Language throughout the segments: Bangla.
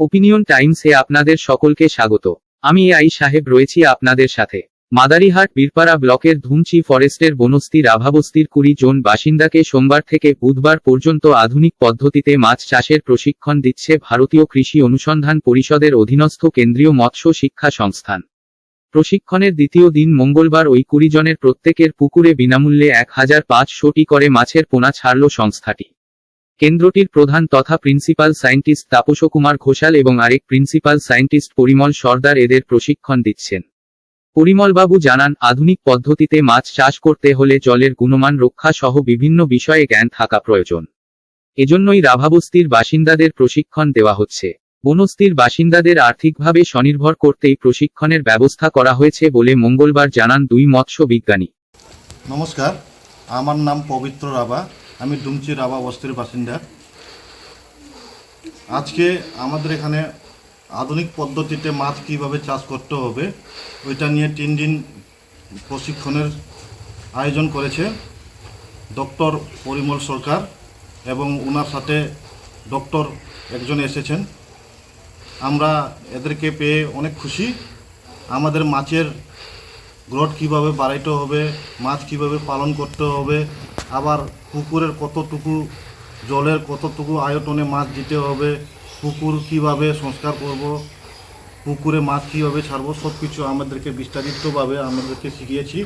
ওপিনিয়ন টাইমসে আপনাদের সকলকে স্বাগত। আমি এ আই সাহেব রয়েছি আপনাদের সাথে। মাদারিহাট বীরপাড়া ব্লকের ধুমচি ফরেস্টের বনস্তি রাভাবস্তির কুড়ি জন বাসিন্দাকে সোমবার থেকে বুধবার পর্যন্ত আধুনিক পদ্ধতিতে মাছ চাষের প্রশিক্ষণ দিচ্ছে ভারতীয় কৃষি অনুসন্ধান পরিষদের অধীনস্থ কেন্দ্রীয় মৎস্য শিক্ষা সংস্থান। প্রশিক্ষণের দ্বিতীয় দিন মঙ্গলবার ওই কুড়ি জনের প্রত্যেকের পুকুরে বিনামূল্যে এক হাজার পাঁচশোটি করে মাছের পোনা ছাড়ল সংস্থাটি। কেন্দ্রটির প্রধান তথা প্রিন্সিপাল সায়েন্টিস্ট তাপস কুমার ঘোষাল এবং আরেক প্রিন্সিপাল সায়েন্টিস্ট পরিমল সর্দার এদের প্রশিক্ষণ দিচ্ছেন। পরিমলবাবু জানান, আধুনিক পদ্ধতিতে মাছ চাষ করতে হলে জলের গুণমান রক্ষা সহ বিভিন্ন বিষয়ে জ্ঞান থাকা প্রয়োজন। এজন্যই রাভাবস্তির বাসিন্দাদের প্রশিক্ষণ দেওয়া হচ্ছে। বনস্তির বাসিন্দাদের আর্থিকভাবে স্বনির্ভর করতেই প্রশিক্ষণের ব্যবস্থা করা হয়েছে বলে মঙ্গলবার জানান দুই মৎস্য বিজ্ঞানী নমস্কার, আমার নাম পবিত্র রাবা আমি ডুমচি রাবা বস্তির বাসিন্দা। আজকে আমাদের এখানে আধুনিক পদ্ধতিতে মাছ কীভাবে চাষ করতে হবে, ওইটা নিয়ে তিন দিন প্রশিক্ষণের আয়োজন করেছে ডক্টর পরিমল সরকার এবং ওনার সাথে ডক্টর একজন এসেছেন। আমরা এদেরকে পেয়ে অনেক খুশি। আমাদের মাছের গ্রোথ কীভাবে বাড়াইতে হবে, মাছ কীভাবে পালন করতে হবে আবার পুকুরের কতটুকু জলের কতটুকু আয়তনে মাছ দিতে হবে, পুকুর কীভাবে সংস্কার করব, পুকুরে মাছ কীভাবে ছাড়বো সব কিছু আমাদেরকে বিস্তারিতভাবে আমাদেরকে শিখিয়েছি।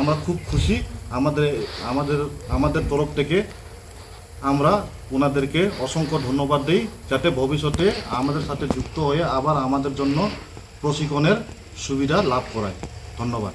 আমরা খুব খুশি আমাদের আমাদের আমাদের তরফ থেকে আমরা ওনাদেরকে অসংখ্য ধন্যবাদ দিই, যাতে ভবিষ্যতে আমাদের সাথে যুক্ত হয়ে আবার আমাদের জন্য প্রশিক্ষণের সুবিধা লাভ করায়। ধন্যবাদ।